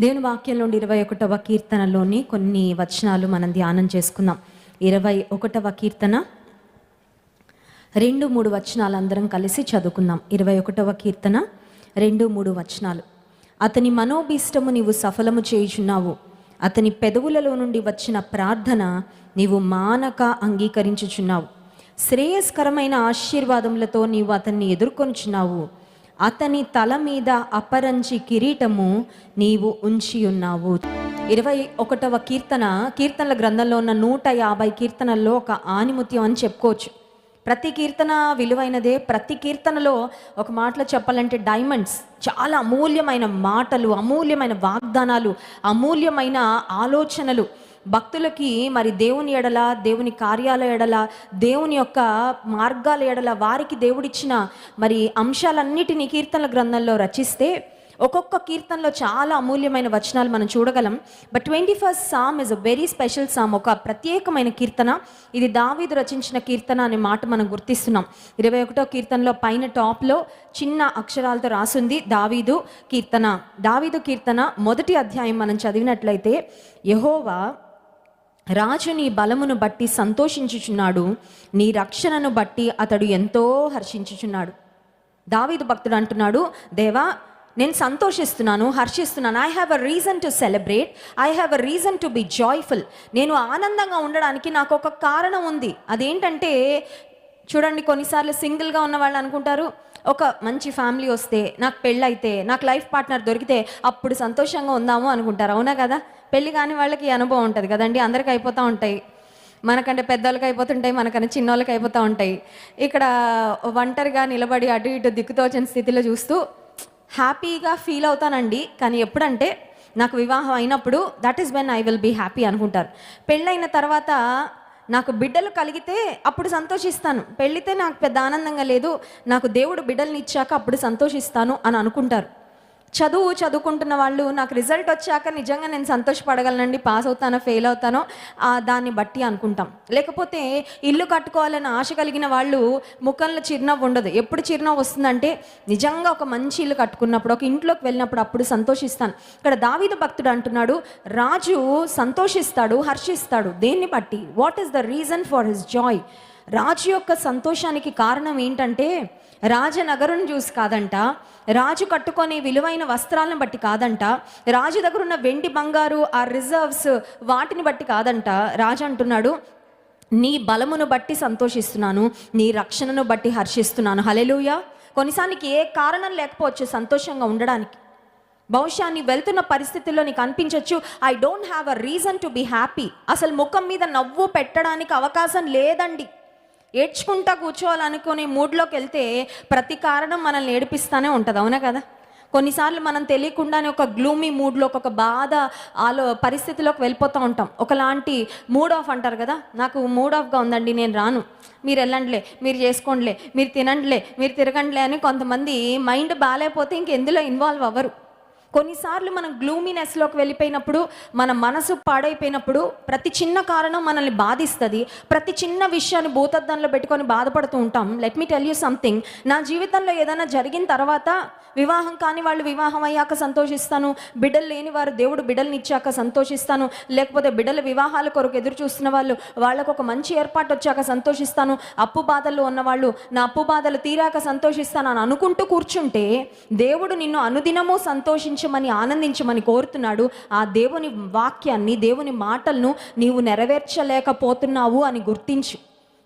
దేవుని వాక్యం నుండి ఇరవై ఒకటవ కీర్తనలోని కొన్ని వచనాలు మనం ధ్యానం చేసుకుందాం. ఇరవై ఒకటవ కీర్తన. రెండు మూడు వచనాలు అందరం కలిసి చదువుకుందాం. ఇరవై ఒకటవ కీర్తన. రెండు మూడు వచనాలు. అతని మనోభీష్టము నీవు సఫలము చేయుచున్నావు. అతని పెదవులలో నుండి వచ్చిన ప్రార్థన నీవు మానక అంగీకరించుచున్నావు. శ్రేయస్కరమైన ఆశీర్వాదములతో నీవు అతన్ని ఎదుర్కొనుచున్నావు. అతని తల మీద అపరంచి కిరీటము నీవు ఉంచి ఉన్నావు. ఇరవై ఒకటవ కీర్తన కీర్తనల గ్రంథంలో ఉన్న నూట యాభై కీర్తనల్లో ఒక ఆనిముత్యం అని చెప్పుకోవచ్చు. ప్రతి కీర్తన విలువైనదే ప్రతి కీర్తనలో ఒక మాటలో చెప్పాలంటే డైమండ్స్. చాలా అమూల్యమైన మాటలు అమూల్యమైన వాగ్దానాలు అమూల్యమైన ఆలోచనలు. భక్తులకి మరి దేవుని ఎడల దేవుని కార్యాల ఎడల దేవుని యొక్క మార్గాల ఎడల వారికి దేవుడిచ్చిన మరి అంశాలన్నిటినీ కీర్తనల గ్రంథంలో రచిస్తే ఒక్కొక్క కీర్తనలో చాలా అమూల్యమైన వచనాలు మనం చూడగలం. But twenty first psalm is a very special psalm ఒక ప్రత్యేకమైన కీర్తన. ఇది దావీదు రచించిన కీర్తన అనే మాట మనం గుర్తిస్తున్నాం. ఇరవై ఒకటో కీర్తనలో పైన టాప్లో చిన్న అక్షరాలతో రాసుంది దావీదు కీర్తన. దావీదు కీర్తన మొదటి అధ్యాయం మనం చదివినట్లయితే యహోవా రాజు నీ బలమును బట్టి సంతోషించుచున్నాడు. నీ రక్షణను బట్టి అతడు ఎంతో హర్షించుచున్నాడు. దావీదు భక్తుడు అంటున్నాడు దేవా నేను సంతోషిస్తున్నాను హర్షిస్తున్నాను. I have a reason to celebrate I have a reason to be joyful నేను ఆనందంగా ఉండడానికి నాకు ఒక కారణం ఉంది. అదేంటంటే చూడండి కొన్నిసార్లు సింగిల్గా ఉన్న వాళ్ళు అనుకుంటారు ఒక మంచి ఫ్యామిలీ వస్తే నాకు పెళ్ళైతే నాకు లైఫ్ పార్ట్నర్ దొరికితే అప్పుడు సంతోషంగా ఉందాము అనుకుంటారు. అవునా కదా? పెళ్ళి కాని వాళ్ళకి అనుభవం ఉంటుంది కదండి. అందరికి అయిపోతూ ఉంటాయి. మనకంటే పెద్దోళ్ళకి అయిపోతుంటాయి మనకన్నా చిన్నోళ్ళకి అయిపోతూ ఉంటాయి. ఇక్కడ ఒంటరిగా నిలబడి అటు ఇటు దిక్కుతోచని స్థితిలో చూస్తూ హ్యాపీగా ఫీల్ అవుతానండి. కానీ ఎప్పుడంటే నాకు వివాహం అయినప్పుడు that is when I will be happy అనుకుంటారు. పెళ్ళైన తర్వాత నాకు బిడ్డలు కలిగితే అప్పుడు సంతోషిస్తాను. పెళ్ళితే నాకు పెద్ద ఆనందంగా లేదు. నాకు దేవుడు బిడ్డల్ని ఇచ్చాక అప్పుడు సంతోషిస్తాను అని అనుకుంటారు. చదువు చదువుకుంటున్న వాళ్ళు నాకు రిజల్ట్ వచ్చాక నిజంగా నేను సంతోషపడగలనండి పాస్ అవుతానో ఫెయిల్ అవుతానో దాన్ని బట్టి అనుకుంటాం. లేకపోతే ఇల్లు కట్టుకోవాలని ఆశ కలిగిన వాళ్ళు ముఖంలో చిరునవ్వు ఉండదు. ఎప్పుడు చిరునవ్వు వస్తుందంటే నిజంగా ఒక మంచి ఇల్లు కట్టుకున్నప్పుడు ఒక ఇంట్లోకి వెళ్ళినప్పుడు అప్పుడు సంతోషిస్తాను. ఇక్కడ దావీదు భక్తుడు అంటున్నాడు రాజు సంతోషిస్తాడు హర్షిస్తాడు. దేన్ని బట్టి? What is the reason for his joy రాజు యొక్క సంతోషానికి కారణం ఏంటంటే రాజనగరం చూసి కాదంట రాజు కట్టుకొని విలువైన వస్త్రాలను బట్టి కాదంట రాజు దగ్గర ఉన్న వెండి బంగారు ఆ రిజర్వ్స్ వాటిని బట్టి కాదంట. రాజు అంటున్నాడు నీ బలమును బట్టి సంతోషిస్తున్నాను నీ రక్షణను బట్టి హర్షిస్తున్నాను. హలెలుయ కొన్నిసార్లు ఏ కారణం లేకపోవచ్చు సంతోషంగా ఉండడానికి. బహుశా నీ వెళ్తున్న పరిస్థితుల్లో నీకు అనిపించవచ్చు I don't have a reason to be happy. అసలు ముఖం మీద నవ్వు పెట్టడానికి అవకాశం లేదండి. ఏడ్చుకుంటా కూర్చోవాలనుకునే మూడ్లోకి వెళ్తే ప్రతి కారణం మనల్ని ఏడిపిస్తానే ఉంటుంది అవునా కదా? కొన్నిసార్లు మనం తెలియకుండానే ఒక గ్లూమీ మూడ్లో ఒక బాధ ఆలో పరిస్థితిలోకి వెళ్ళిపోతూ ఉంటాం. ఒకలాంటి మూడ్ ఆఫ్ అంటారు కదా? నాకు మూడ్ ఆఫ్గా ఉందండి నేను రాను. మీరు వెళ్ళండిలే మీరు చేసుకోండిలే మీరు తినండిలే మీరు తిరగండిలే అని కొంతమంది మైండ్ బాగాలేకపోతే ఇంకెందులో ఇన్వాల్వ్ అవ్వరు. కొన్నిసార్లు మనం గ్లూమినెస్లోకి వెళ్ళిపోయినప్పుడు మన మనసు పాడైపోయినప్పుడు ప్రతి చిన్న కారణం మనల్ని బాధిస్తుంది. ప్రతి చిన్న విషయాన్ని భూతద్దంలో పెట్టుకొని బాధపడుతూ ఉంటాం. Let me tell you something నా జీవితంలో ఏదైనా జరిగిన తర్వాత వివాహం కాని వాళ్ళు వివాహం అయ్యాక సంతోషిస్తాను. బిడ్డలు లేని వారు దేవుడు బిడ్డల్ని ఇచ్చాక సంతోషిస్తాను. లేకపోతే బిడ్డల వివాహాల కొరకు ఎదురు చూస్తున్న వాళ్ళు వాళ్ళకు ఒక మంచి ఏర్పాటు వచ్చాక సంతోషిస్తాను. అప్పు బాధల్లో ఉన్నవాళ్ళు నా అప్పు బాధలు తీరాక సంతోషిస్తాను అని అనుకుంటూ కూర్చుంటే దేవుడు నిన్ను అనుదినము సంతోషించమని ఆనందించమని కోరుతున్నాడు. ఆ దేవుని వాక్యాన్ని దేవుని మాటలను నీవు నెరవేర్చలేకపోతున్నావు అని గుర్తించు.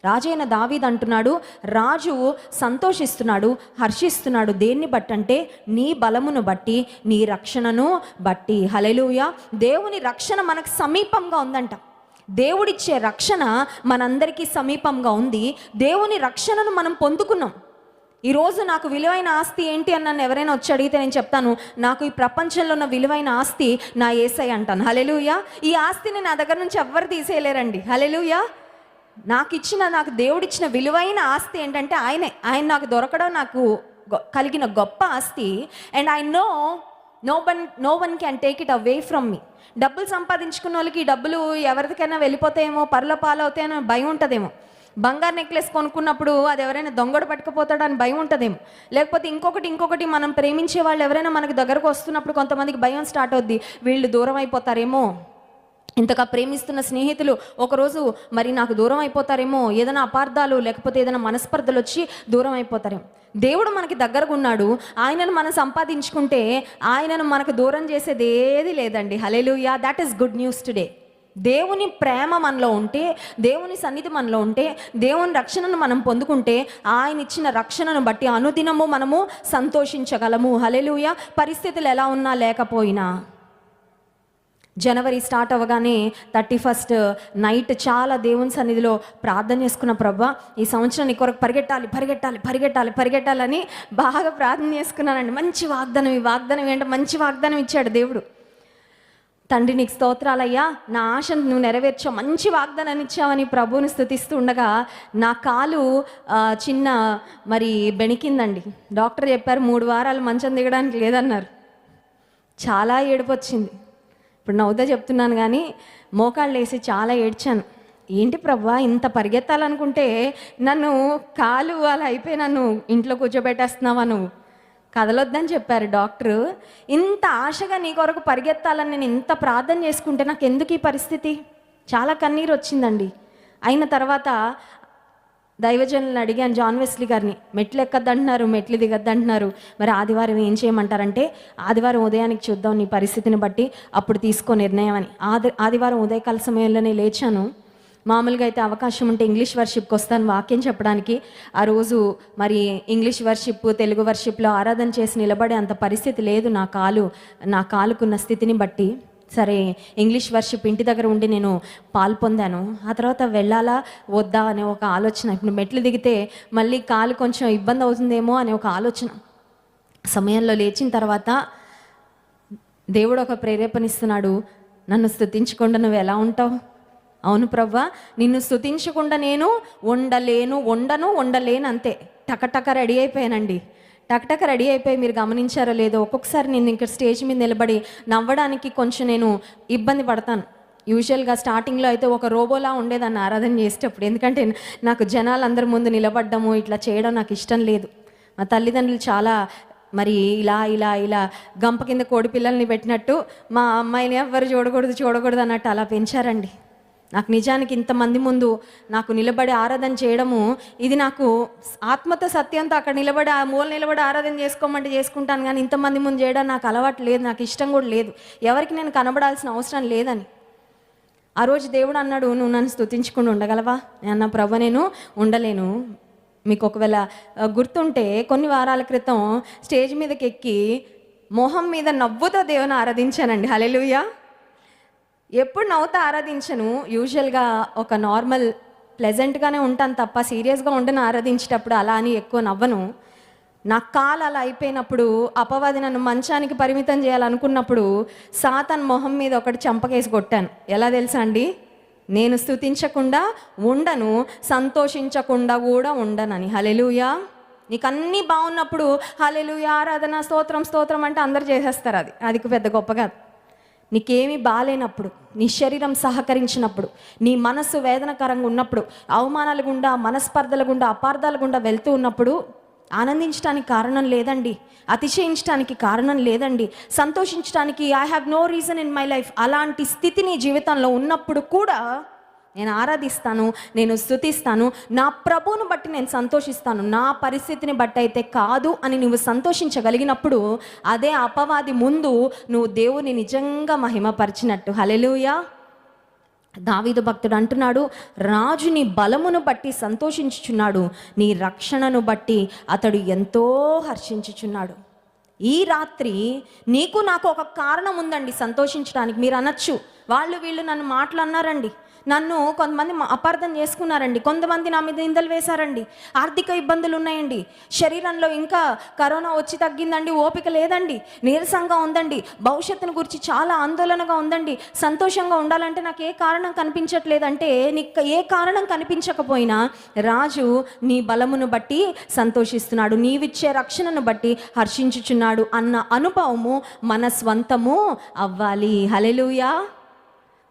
రాజైన దావీద్ అంటున్నాడు రాజు సంతోషిస్తున్నాడు హర్షిస్తున్నాడు. దేన్ని బట్టి అంటే నీ బలమును బట్టి నీ రక్షణను బట్టి. హలెలుయ దేవుని రక్షణ మనకు సమీపంగా ఉందంట. దేవుడిచ్చే రక్షణ మనందరికీ సమీపంగా ఉంది. దేవుని రక్షణను మనం పొందుకున్నాం. ఈరోజు నాకు విలువైన ఆస్తి ఏంటి అని నన్ను ఎవరైనా వచ్చి అడిగితే నేను చెప్తాను నాకు ఈ ప్రపంచంలో ఉన్న విలువైన ఆస్తి నా ఏసై అంటాను. హలెలుయ ఈ ఆస్తిని నా దగ్గర నుంచి ఎవ్వరు తీసేయలేరండి. హలెలుయా నాకు ఇచ్చిన నాకు దేవుడిచ్చిన విలువైన ఆస్తి ఏంటంటే ఆయనే. ఆయన నాకు దొరకడం నాకు గొ- కలిగిన గొప్ప ఆస్తి. And I know no one no one can take it away from me డబ్బులు సంపాదించుకున్న వాళ్ళకి ఈ డబ్బులు ఎవరికైనా వెళ్ళిపోతాయేమో పర్ల పాలవుతాయేమో భయం ఉంటుందేమో. బంగారు నెక్లెస్ కొనుక్కున్నప్పుడు అది ఎవరైనా దొంగడు పట్టుకుపోతాడు అని భయం ఉంటుందేమో. లేకపోతే ఇంకొకటి ఇంకొకటి మనం ప్రేమించే వాళ్ళు ఎవరైనా మనకు దగ్గరకు వస్తున్నప్పుడు కొంతమందికి భయం స్టార్ట్ అవుద్ది. వీళ్ళు దూరం అయిపోతారేమో. ఇంతగా ప్రేమిస్తున్న స్నేహితులు ఒకరోజు మరి నాకు దూరం అయిపోతారేమో ఏదైనా అపార్థాలు లేకపోతే ఏదైనా మనస్పర్ధలు వచ్చి దూరం అయిపోతారేమో. దేవుడు మనకి దగ్గరగా ఉన్నాడు. ఆయనను మనం సంపాదించుకుంటే ఆయనను మనకు దూరం చేసేది ఏది లేదండి. Hallelujah that is good news today దేవుని ప్రేమ మనలో ఉంటే దేవుని సన్నిధి మనలో ఉంటే దేవుని రక్షణను మనం పొందుకుంటే ఆయన ఇచ్చిన రక్షణను బట్టి అనుదినము మనము సంతోషించగలము. హలెలుయ పరిస్థితులు ఎలా ఉన్నా లేకపోయినా. జనవరి స్టార్ట్ అవ్వగానే థర్టీ ఫస్ట్ నైట్ చాలా దేవుని సన్నిధిలో ప్రార్థన చేసుకున్న ప్రభా ఈ సంవత్సరం నీ కొరకు పరిగెట్టాలి పరిగెట్టాలి పరిగెట్టాలి పరిగెట్టాలని బాగా ప్రార్థన చేసుకున్నానండి. మంచి వాగ్దానం ఈ వాగ్దానం ఏంటంటే మంచి వాగ్దానం ఇచ్చాడు దేవుడు. తండ్రి నీకు స్తోత్రాలయ్యా. నా ఆశను నువ్వు నెరవేర్చావు మంచి వాగ్దానాన్ని ఇచ్చావని ప్రభువుని స్థుతిస్తూ ఉండగా నా కాలు చిన్న మరి బెణికిందండి డాక్టర్ చెప్పారు మూడు వారాలు మంచం దిగడానికి లేదన్నారు. చాలా ఏడుపు వచ్చింది ఇప్పుడు నవ్వుతా చెప్తున్నాను కానీ మోకాళ్ళు వేసి చాలా ఏడ్చాను. ఏంటి ప్రభా ఇంత పరిగెత్తాలనుకుంటే నన్ను కాలు అలా అయిపోయి నన్ను ఇంట్లో కూర్చోబెట్టేస్తున్నావా నువ్వు? కదలొద్దని చెప్పారు డాక్టరు. ఇంత ఆశగా నీ కొరకు పరిగెత్తాలని నేను ఇంత ప్రార్థన చేసుకుంటే నాకు ఎందుకు ఈ పరిస్థితి? చాలా కన్నీరు వచ్చిందండి. అయిన తర్వాత దైవజనులను అడిగాను జాన్ వెస్లీ గారిని మెట్లు ఎక్కద్దంటున్నారు మెట్లు దిగద్దంటున్నారు. మరి ఆదివారం ఏం చేయమంటారంటే ఆదివారం ఉదయానికి చూద్దాం నీ పరిస్థితిని బట్టి అప్పుడు తీసుకో నిర్ణయం అని. ఆది ఆదివారం ఉదయకాల సమయంలోనే లేచాను. మామూలుగా అయితే అవకాశం ఉంటే ఇంగ్లీష్ వర్షిప్కి వస్తాను వాక్యం చెప్పడానికి. ఆ రోజు మరి ఇంగ్లీష్ వర్షిప్ తెలుగు వర్షిప్లో ఆరాధన చేసి నిలబడే అంత పరిస్థితి లేదు నా కాలు నా కాలుకున్న స్థితిని బట్టి. సరే ఇంగ్లీష్ వర్షిప్ ఇంటి దగ్గర ఉండి నేను పాల్పొందాను ఆ తర్వాత వెళ్ళాలా? వద్దా? అనే ఒక ఆలోచన. ఇప్పుడు మెట్లు దిగితే మళ్ళీ కాలు కొంచెం ఇబ్బంది అవుతుందేమో అనే ఒక ఆలోచన. సమయంలో లేచిన తర్వాత దేవుడు ఒక ప్రేరేపణిస్తున్నాడు నన్ను స్థుతించకుండా నువ్వు ఎలా ఉంటావు? అవును ప్రవ్వా నిన్ను స్థుతించకుండా నేను ఉండలేను ఉండను ఉండలేను అంతే. టకటక రెడీ అయిపోయానండి. టకటక రెడీ అయిపోయి మీరు గమనించారో లేదో ఒక్కొక్కసారి నేను ఇంకా స్టేజ్ మీద నిలబడి నవ్వడానికి కొంచెం నేను ఇబ్బంది పడతాను. యూజువల్గా స్టార్టింగ్లో అయితే ఒక రోబోలా ఉండేదాన్ని ఆరాధన చేసేటప్పుడు. ఎందుకంటే నాకు జనాలందరి ముందు నిలబడ్డము ఇట్లా చేయడం నాకు ఇష్టం లేదు. మా తల్లిదండ్రులు చాలా మరి ఇలా ఇలా ఇలా గంప కింద కోడి పిల్లల్ని పెట్టినట్టు మా అమ్మాయిని ఎవ్వరు చూడకూడదు చూడకూడదు అన్నట్టు అలా పెంచారండి. నాకు నిజానికి ఇంతమంది ముందు నాకు నిలబడి ఆరాధన చేయడము ఇది నాకు ఆత్మతో సత్యంతో అక్కడ నిలబడి ఆ మూల నిలబడి ఆరాధన చేసుకోమంటే చేసుకుంటాను కానీ ఇంతమంది ముందు చేయడం నాకు అలవాటు లేదు నాకు ఇష్టం కూడా లేదు. ఎవరికి నేను కనబడాల్సిన అవసరం లేదని. ఆ రోజు దేవుడు అన్నాడు నువ్వు నన్ను స్థుతించుకుని ఉండగలవా? నేను అన్న ప్రభ నేను ఉండలేను. మీకు ఒకవేళ గుర్తుంటే కొన్ని వారాల క్రితం స్టేజ్ మీదకి ఎక్కి మొహం మీద నవ్వుతో దేవుని ఆరాధించానండి. హలెలుయా ఎప్పుడు నవ్వుతా ఆరాధించను. యూజువల్గా ఒక నార్మల్ ప్లెజెంట్గానే ఉంటాను తప్ప సీరియస్గా ఉండను ఆరాధించేటప్పుడు అలా అని ఎక్కువ నవ్వను. నా కాలు అలా అయిపోయినప్పుడు అపవాది నన్ను మంచానికి పరిమితం చేయాలనుకున్నప్పుడు సాతన్ మొహం మీద ఒకటి చంపకేసి కొట్టాను. ఎలా తెలుసా అండి? నేను స్థుతించకుండా ఉండను సంతోషించకుండా కూడా ఉండనని. హలెలుయా నీకు అన్నీ బాగున్నప్పుడు హలెలుయా ఆరాధన స్తోత్రం స్తోత్రం అంటే అందరు చేసేస్తారు అది. అది పెద్ద గొప్ప కాదు. నీకేమీ బాగాలేనప్పుడు నీ శరీరం సహకరించినప్పుడు నీ మనస్సు వేదనకరంగా ఉన్నప్పుడు అవమానాల గుండా మనస్పర్ధల గుండా అపార్థాల గుండా వెళ్తూ ఉన్నప్పుడు ఆనందించడానికి కారణం లేదండి. అతిశయించడానికి కారణం లేదండి. సంతోషించడానికి I have no reason in my life అలాంటి స్థితి నీ జీవితంలో ఉన్నప్పుడు కూడా నేను ఆరాధిస్తాను నేను స్థుతిస్తాను నా ప్రభువును బట్టి నేను సంతోషిస్తాను. నా పరిస్థితిని బట్టి అయితే కాదు అని నువ్వు సంతోషించగలిగినప్పుడు అదే అపవాది ముందు నువ్వు దేవుని నిజంగా మహిమపరిచినట్టు. హలెలుయా దావీదు భక్తుడు అంటున్నాడు రాజు నీ బలమును బట్టి సంతోషించుచున్నాడు. నీ రక్షణను బట్టి అతడు ఎంతో హర్షించుచున్నాడు. ఈ రాత్రి నీకు నాకు ఒక కారణం ఉందండి సంతోషించడానికి. మీరు అనొచ్చు. వాళ్ళు వీళ్ళు నన్ను మాటలు అన్నారండి. నన్ను కొంతమంది అపార్థం చేసుకున్నారండి. కొంతమంది నా మీద నిందలు వేశారండి. ఆర్థిక ఇబ్బందులు ఉన్నాయండి. శరీరంలో ఇంకా కరోనా వచ్చి తగ్గిందండి. ఓపిక లేదండి. నీరసంగా ఉందండి. భవిష్యత్తును గురించి చాలా ఆందోళనగా ఉందండి. సంతోషంగా ఉండాలంటే నాకు ఏ కారణం కనిపించట్లేదంటే నీకు ఏ కారణం కనిపించకపోయినా రాజు నీ బలమును బట్టి సంతోషిస్తున్నాడు. నీవిచ్చే రక్షణను బట్టి హర్షించుచున్నాడు అన్న అనుభవము మన స్వంతము అవ్వాలి. హలెలుయా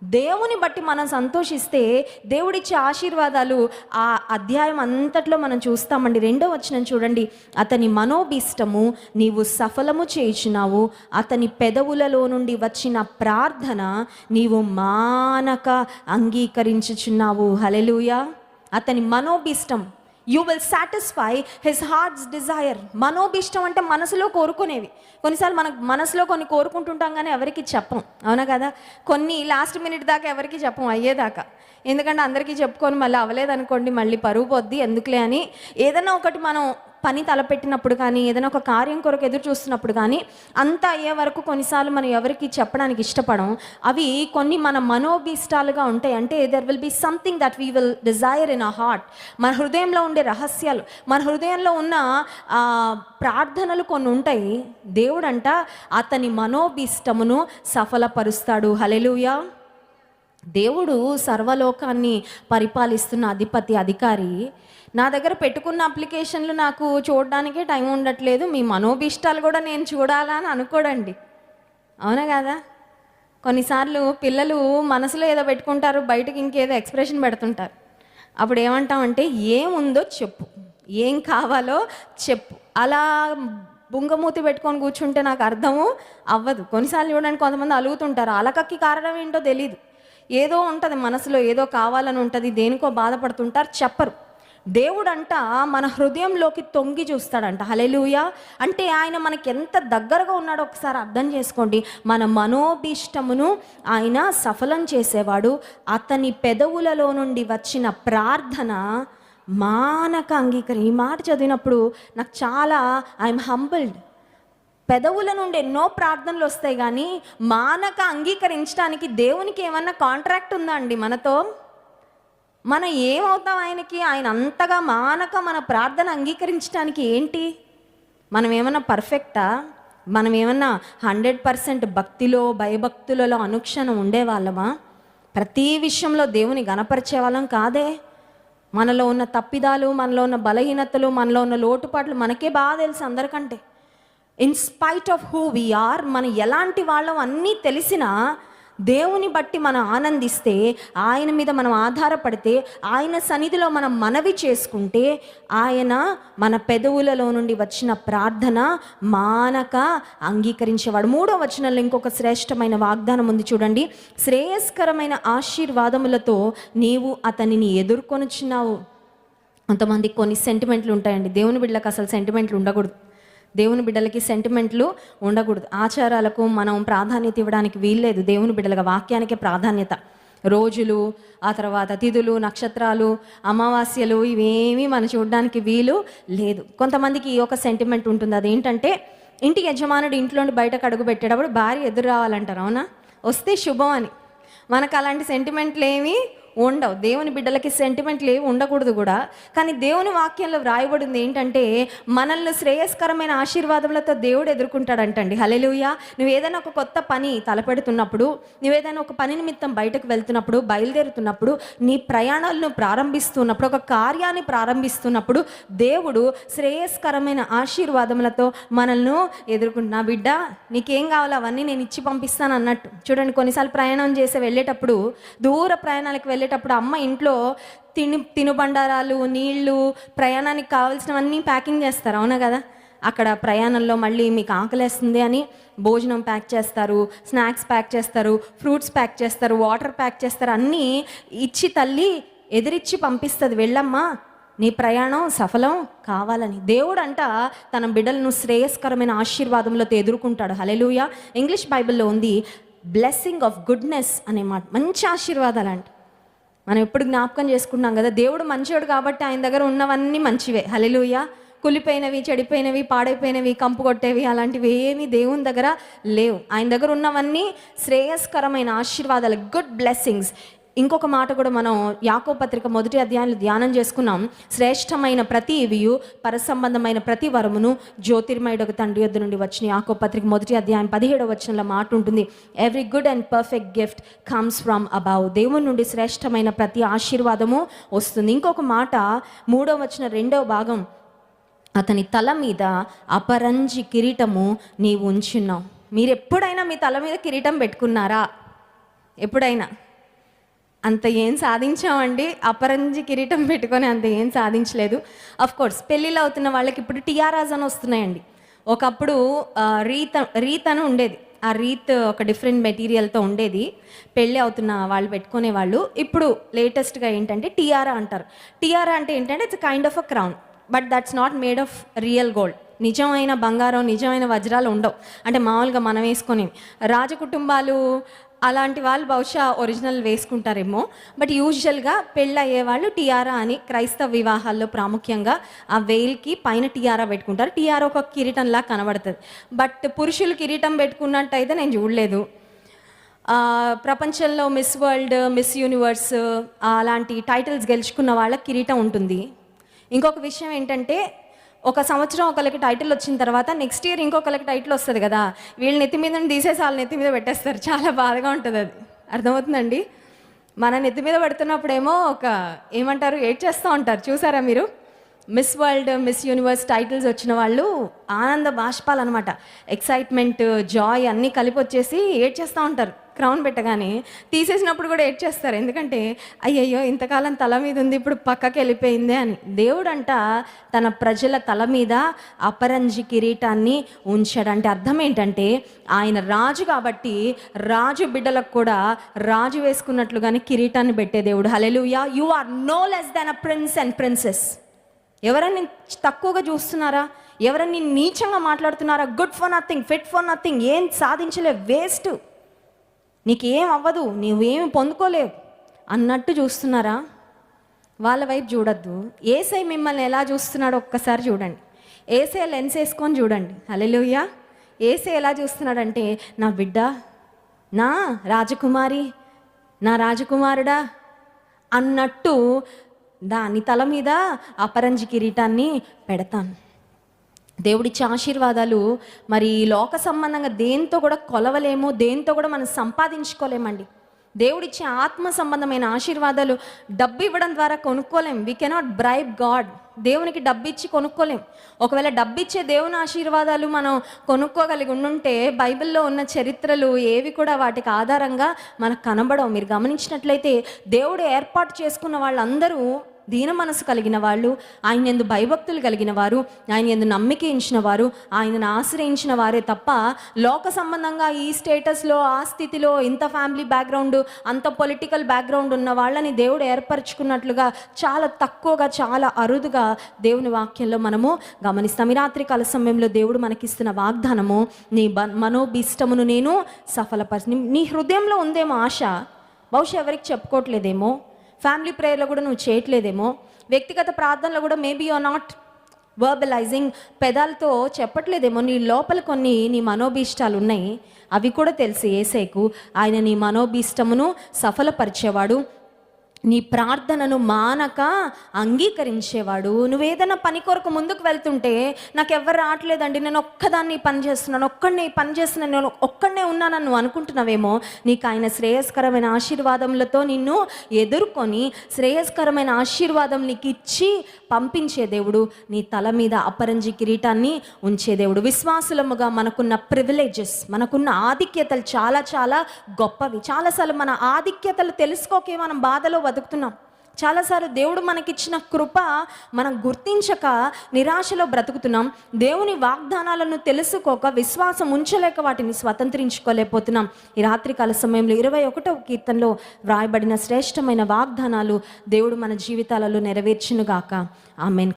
దేవుని బట్టి మనం సంతోషిస్తే దేవుడిచ్చే ఆశీర్వాదాలు ఆ అధ్యాయం అంతట్లో మనం చూస్తామండి. రెండో వచనం చూడండి. అతని మనోభీష్టము నీవు సఫలము చేయుచున్నావు. అతని పెదవులలో నుండి వచ్చిన ప్రార్థన నీవు మానక అంగీకరించుచున్నావు. హలెలుయా అతని మనోభీష్టం you will satisfy his heart's desire మనోభీష్టం అంటే మనసులో కోరుకునేవి. కొన్నిసార్లు మనకు మనసులో కొన్ని కోరుకుంటుంటాం కానీ ఎవరికి చెప్పం. అవునా కదా? కొన్ని లాస్ట్ మినిట్ దాకా ఎవరికి చెప్పం అయ్యేదాకా. ఎందుకంటే అందరికీ చెప్పుకొని మళ్ళీ అవ్వలేదనుకోండి మళ్ళీ పరుగు పొద్ది ఎందుకులే అని. ఏదైనా ఒకటి మనం పని తలపెట్టినప్పుడు కానీ ఏదైనా ఒక కార్యం కొరకు ఎదురు చూస్తున్నప్పుడు కానీ అంతా అయ్యే వరకు కొన్నిసార్లు మనం ఎవరికి చెప్పడానికి ఇష్టపడం అవి కొన్ని మన మనోభీష్టాలుగా ఉంటాయి. అంటే there will be something that we will desire in a heart మన హృదయంలో ఉండే రహస్యాలు మన హృదయంలో ఉన్న ప్రార్థనలు కొన్ని ఉంటాయి. దేవుడంట అతని మనోభీష్టమును సఫలపరుస్తాడు. హలెలుయా దేవుడు సర్వలోకాన్ని పరిపాలిస్తున్న అధిపతి అధికారి. నా దగ్గర పెట్టుకున్న అప్లికేషన్లు నాకు చూడడానికే టైం ఉండట్లేదు మీ మనోభీష్టాలు కూడా నేను చూడాలా అని అనుకోడండి. అవునా కదా? కొన్నిసార్లు పిల్లలు మనసులో ఏదో పెట్టుకుంటారు బయటకు ఇంకేదో ఎక్స్ప్రెషన్ పెడుతుంటారు. అప్పుడు ఏమంటామంటే ఏముందో చెప్పు ఏం కావాలో చెప్పు. అలా బుంగమూతి పెట్టుకొని కూర్చుంటే నాకు అర్థము అవ్వదు. కొన్నిసార్లు చూడండి కొంతమంది అలుగుతుంటారు అలకక్కి కారణం ఏంటో తెలియదు ఏదో ఉంటుంది మనసులో ఏదో కావాలని ఉంటుంది దేనికో బాధపడుతుంటారు చెప్పరు. దేవుడంట మన హృదయంలోకి తొంగి చూస్తాడంట. హలెలుయ అంటే ఆయన మనకి ఎంత దగ్గరగా ఉన్నాడో ఒకసారి అర్థం చేసుకోండి. మన మనోభీష్టమును ఆయన సఫలం చేసేవాడు. అతని పెదవులలో నుండి వచ్చిన ప్రార్థన మానక అంగీకరి. ఈ మాట చదివినప్పుడు నాకు చాలా ఐఎమ్ హంబుల్డ్ పెదవుల నుండి ఎన్నో ప్రార్థనలు వస్తాయి కానీ మానక అంగీకరించడానికి దేవునికి ఏమన్నా కాంట్రాక్ట్ ఉందా అండి మనతో? మనం ఏమవుతాం ఆయనకి? ఆయన అంతగా మానక మన ప్రార్థన అంగీకరించడానికి ఏంటి? మనం ఏమన్నా పర్ఫెక్టా? మనం ఏమన్నా హండ్రెడ్ పర్సెంట్ భక్తిలో భయభక్తులలో అనుక్షణం ఉండేవాళ్ళమా? ప్రతి విషయంలో దేవుని గణపరిచే వాళ్ళం కాదే. మనలో ఉన్న తప్పిదాలు మనలో ఉన్న బలహీనతలు మనలో ఉన్న లోటుపాట్లు మనకే బాగా తెలుసు అందరికంటే. In spite of who we are మనం ఎలాంటి వాళ్ళం అన్నీ తెలిసినా దేవుని బట్టి మనం ఆనందిస్తే ఆయన మీద మనం ఆధారపడితే ఆయన సన్నిధిలో మనం మనవి చేసుకుంటే ఆయన మన పెదవులలో నుండి వచ్చిన ప్రార్థన మానక అంగీకరించేవాడు. మూడో వచనంలో ఇంకొక శ్రేష్టమైన వాగ్దానం ఉంది చూడండి. శ్రేయస్కరమైన ఆశీర్వాదములతో నీవు అతనిని ఎదుర్కొనుచున్నావు. కొంతమంది కొన్ని సెంటిమెంట్లు ఉంటాయండి. దేవుని బిడ్డలకు అసలు సెంటిమెంట్లు ఉండకూడదు. దేవుని బిడ్డలకి సెంటిమెంట్లు ఉండకూడదు. ఆచారాలకు మనం ప్రాధాన్యత ఇవ్వడానికి వీల్లేదు. దేవుని బిడ్డలుగా వాక్యానికి ప్రాధాన్యత. రోజులు ఆ తర్వాత తిథులు నక్షత్రాలు అమావాస్యలు ఇవేమీ మనం చూడడానికి వీలు లేదు. కొంతమందికి ఈ ఒక సెంటిమెంట్ ఉంటుంది. అదేంటంటే ఇంటి యజమానుడు ఇంట్లోని బయటకు అడుగు పెట్టేటప్పుడు భార్య ఎదురు రావాలంటారు అవునా? వస్తే శుభం అని. మనకు అలాంటి సెంటిమెంట్లు ఏమీ ఉండవు. దేవుని బిడ్డలకి సెంటిమెంట్లు ఏవి ఉండకూడదు కూడా. కానీ దేవుని వాక్యంలో వ్రాయబడింది ఏంటంటే మనల్ని శ్రేయస్కరమైన ఆశీర్వాదములతో దేవుడు ఎదుర్కొంటాడంటండి. హలెలుయ నువ్వు ఏదైనా ఒక కొత్త పని తలపెడుతున్నప్పుడు నువ్వేదైనా ఒక పని నిమిత్తం బయటకు వెళ్తున్నప్పుడు బయలుదేరుతున్నప్పుడు నీ ప్రయాణాలను ప్రారంభిస్తున్నప్పుడు ఒక కార్యాన్ని ప్రారంభిస్తున్నప్పుడు దేవుడు శ్రేయస్కరమైన ఆశీర్వాదములతో మనల్ని ఎదుర్కొంటున్నా బిడ్డ నీకేం కావాలో అవన్నీ నేను ఇచ్చి పంపిస్తాను అన్నట్టు చూడండి కొన్నిసార్లు ప్రయాణం చేసి వెళ్ళేటప్పుడు దూర ప్రయాణాలకు వెళ్ళే వెళ్ళేటప్పుడు అమ్మ ఇంట్లో తిని తినుబండారాలు నీళ్ళు ప్రయాణానికి కావాల్సినవన్నీ ప్యాకింగ్ చేస్తారు అవునా కదా? అక్కడ ప్రయాణంలో మళ్ళీ మీకు ఆకలేస్తుంది అని భోజనం ప్యాక్ చేస్తారు స్నాక్స్ ప్యాక్ చేస్తారు ఫ్రూట్స్ ప్యాక్ చేస్తారు వాటర్ ప్యాక్ చేస్తారు అన్నీ ఇచ్చి తల్లి ఎదిరిచ్చి పంపిస్తుంది వెళ్ళమ్మా నీ ప్రయాణం సఫలం కావాలని. దేవుడు అంట తన బిడ్డలను శ్రేయస్కరమైన ఆశీర్వాదంలో ఎదుర్కొంటాడు. హలెలుయ ఇంగ్లీష్ బైబిల్లో ఉంది బ్లెస్సింగ్ ఆఫ్ గుడ్నెస్ అనే మాట. మంచి ఆశీర్వాదాలు అంట మనం ఎప్పుడు జ్ఞాపకం చేసుకున్నాం కదా దేవుడు మంచివాడు కాబట్టి ఆయన దగ్గర ఉన్నవన్నీ మంచివే. హలెలుయ కులిపోయినవి చెడిపోయినవి పాడైపోయినవి కంపు కొట్టేవి అలాంటివి ఏమీ దేవుని దగ్గర లేవు. ఆయన దగ్గర ఉన్నవన్నీ శ్రేయస్కరమైన ఆశీర్వాదాలు గుడ్ బ్లెస్సింగ్స్ ఇంకొక మాట కూడా మనం యాకో పత్రిక మొదటి అధ్యాయంలో ధ్యానం చేసుకున్నాం. శ్రేష్టమైన ప్రతి ఇవియు పరసంబంధమైన ప్రతి వరమును జ్యోతిర్మయుడు తండ్రి యొద్ద నుండి వచ్చిన యాకో పత్రిక మొదటి అధ్యాయం పదిహేడవ వచనంలో మాట ఉంటుంది. Every good and perfect gift comes from above దేవుని నుండి శ్రేష్టమైన ప్రతి ఆశీర్వాదము వస్తుంది. ఇంకొక మాట మూడవ వచ్చిన రెండవ భాగం. అతని తల మీద అపరంజి కిరీటము నీవు ఉంచున్నావు మీరు ఎప్పుడైనా మీ తల మీద కిరీటం పెట్టుకున్నారా? ఎప్పుడైనా? అంత ఏం సాధించామండి? అపరంజి కిరీటం పెట్టుకొని అంత ఏం సాధించలేదు. అఫ్ కోర్స్ పెళ్ళిళ్ళు అవుతున్న వాళ్ళకి ఇప్పుడు టిఆర్ఆస్ అని వస్తున్నాయండి. ఒకప్పుడు రీత్ రీత్ అని ఉండేది. ఆ రీత్ ఒక డిఫరెంట్ మెటీరియల్తో ఉండేది. పెళ్ళి అవుతున్న వాళ్ళు పెట్టుకునే వాళ్ళు. ఇప్పుడు లేటెస్ట్గా ఏంటంటే టిఆర్ఆ అంటారు. టిఆర్ఆ అంటే ఏంటంటే it's kind of a crown but that's not made of real gold నిజమైన బంగారం నిజమైన వజ్రాలు ఉండవు. అంటే మామూలుగా మనం వేసుకొని రాజకుటుంబాలు అలాంటి వాళ్ళు బహుశా ఒరిజినల్ వేసుకుంటారేమో. బట్ యూజువల్గా పెళ్ళి అయ్యే వాళ్ళు టియారా అని క్రైస్తవ వివాహాల్లో ప్రాముఖ్యంగా ఆ వేల్కి పైన టియారా పెట్టుకుంటారు. టియారా ఒక కిరీటంలా కనబడుతుంది. బట్ పురుషులు కిరీటం పెట్టుకున్నట్టయితే నేను చూడలేదు. ప్రపంచంలో మిస్ వరల్డ్ మిస్ యూనివర్స్ అలాంటి టైటిల్స్ గెలుచుకున్న వాళ్ళకి కిరీటం ఉంటుంది. ఇంకొక విషయం ఏంటంటే ఒక సంవత్సరం ఒకరికి టైటిల్ వచ్చిన తర్వాత నెక్స్ట్ ఇయర్ ఇంకొకరికి టైటిల్ వస్తుంది కదా వీళ్ళ నెత్తి మీద తీసేసి వాళ్ళ నెత్తి మీద పెట్టేస్తారు. చాలా బాధగా ఉంటుంది అది. అర్థమవుతుందండి? మన నెత్తి మీద పెడుతున్నప్పుడేమో ఒక ఏమంటారు ఏడ్ చేస్తూ ఉంటారు. చూసారా మీరు? Miss World Miss Universe titles వచ్చిన వాళ్ళు ఆనంద బాష్పాలు అనమాట ఎక్సైట్మెంట్ జాయ్ అన్నీ కలిపి వచ్చేసి ఏడ్ చేస్తూ ఉంటారు. క్రౌన్ పెట్టగానే తీసేసినప్పుడు కూడా ఏడ్ చేస్తారు ఎందుకంటే అయ్యయ్యో ఇంతకాలం తల మీద ఉంది ఇప్పుడు పక్కకి వెళ్ళిపోయింది అని. దేవుడంట తన ప్రజల తల మీద అపరంజి కిరీటాన్ని ఉంచాడంటే అర్థం ఏంటంటే ఆయన రాజు కాబట్టి రాజు బిడ్డలకు కూడా రాజు వేసుకున్నట్లుగానే కిరీటాన్ని పెట్టే దేవుడు. Hallelujah you are no less than a prince and princess ఎవరన్నా తక్కువగా చూస్తున్నారా? ఎవరన్నా నీచంగా మాట్లాడుతున్నారా? Good for nothing fit for nothing ఏం సాధించలే వేస్ట్ నీకేం అవ్వదు నువ్వేమి పొందుకోలేవు. అన్నట్టు చూస్తున్నారా? వాళ్ళ వైపు చూడొద్దు. ఏసై మిమ్మల్ని ఎలా చూస్తున్నాడో ఒక్కసారి చూడండి. ఏసే లెన్స్ వేసుకొని చూడండి. అలెలుయ్యా ఏసే ఎలా చూస్తున్నాడంటే నా బిడ్డ నా రాజకుమారి నా రాజకుమారుడా అన్నట్టు దాని తల మీద అపరంజి కిరీటాన్ని పెడతాను. దేవుడిచ్చే ఆశీర్వాదాలు మరి ఈ లోక సంబంధంగా దేంతో కూడా కొలవలేము దేంతో కూడా మనం సంపాదించుకోలేమండి. దేవుడిచ్చే ఆత్మ సంబంధమైన ఆశీర్వాదాలు డబ్బు ఇవ్వడం ద్వారా కొనుక్కోలేం. వీ కెనాట్ బ్రైబ్ గాడ్ దేవునికి డబ్బు ఇచ్చి కొనుక్కోలేం. ఒకవేళ డబ్బు ఇచ్చే దేవుని ఆశీర్వాదాలు మనం కొనుక్కోగలిగి ఉండుంటే బైబిల్లో ఉన్న చరిత్రలు ఏవి కూడా వాటికి ఆధారంగా మనకు కనబడవు. మీరు గమనించినట్లయితే దేవుడు ఏర్పాటు చేసుకున్న వాళ్ళందరూ దీన మనసు కలిగిన వాళ్ళు ఆయన ఎందు భయభక్తులు కలిగిన వారు ఆయన ఎందు నమ్మిక ఇచ్చిన వారు ఆయనను ఆశ్రయించిన వారే తప్ప లోక సంబంధంగా ఈ స్టేటస్లో ఆ స్థితిలో ఇంత ఫ్యామిలీ బ్యాక్గ్రౌండ్ అంత పొలిటికల్ బ్యాక్గ్రౌండ్ ఉన్న వాళ్ళని దేవుడు ఏర్పరచుకున్నట్లుగా చాలా తక్కువగా చాలా అరుదుగా దేవుని వాక్యంలో మనము గమనిస్తాం. ఈ రాత్రి కాల సమయంలో దేవుడు మనకిస్తున్న వాగ్దానము నీ బ మనోభీష్టమును నేను సఫలపరిచి నీ హృదయంలో ఉందేమో ఆశ బహుశా ఎవరికి చెప్పుకోవట్లేదేమో. ఫ్యామిలీ ప్రేయర్లో కూడా నువ్వు చేయట్లేదేమో. వ్యక్తిగత ప్రార్థనలో కూడా మేబీ యు నాట్ వర్బలైజింగ్ పెదాలతో చెప్పట్లేదేమో. నీ లోపల కొన్ని నీ మనోభీష్టాలు ఉన్నాయి. అవి కూడా తెలిసి ఏసైకు. ఆయన నీ మనోభీష్టమును సఫలపరిచేవాడు. నీ ప్రార్థనను మానక అంగీకరించేవాడు. నువ్వేదైనా పని కొరకు ముందుకు వెళ్తుంటే నాకు ఎవరు రావట్లేదండి. నేను ఒక్కదాన్ని పని చేస్తున్నాను. ఒక్కడిని పని చేస్తున్నాను. నేను ఒక్కడనే ఉన్నానని నువ్వు అనుకుంటున్నావేమో? నీకు ఆయన శ్రేయస్కరమైన ఆశీర్వాదములతో నిన్ను ఎదుర్కొని శ్రేయస్కరమైన ఆశీర్వాదం నీకు ఇచ్చి పంపించే దేవుడు నీ తల మీద అపరంజి కిరీటాన్ని ఉంచే దేవుడు. విశ్వాసులముగా మనకున్న ప్రివిలేజెస్ మనకున్న ఆధిక్యతలు చాలా చాలా గొప్పవి. చాలాసార్లు మన ఆధిక్యతలు తెలుసుకోకే మనం బాధలో బతుకుతున్నాం. చాలాసార్లు దేవుడు మనకిచ్చిన కృప మనం గుర్తించక నిరాశలో బ్రతుకుతున్నాం. దేవుని వాగ్దానాలను తెలుసుకోక విశ్వాసం ఉంచలేక వాటిని స్వతంత్రించుకోలేకపోతున్నాం. ఈ రాత్రికాల సమయంలో ఇరవై ఒకటవ కీర్తనలో వ్రాయబడిన శ్రేష్టమైన వాగ్దానాలు దేవుడు మన జీవితాలలో నెరవేర్చునుగాక. ఆమెన్.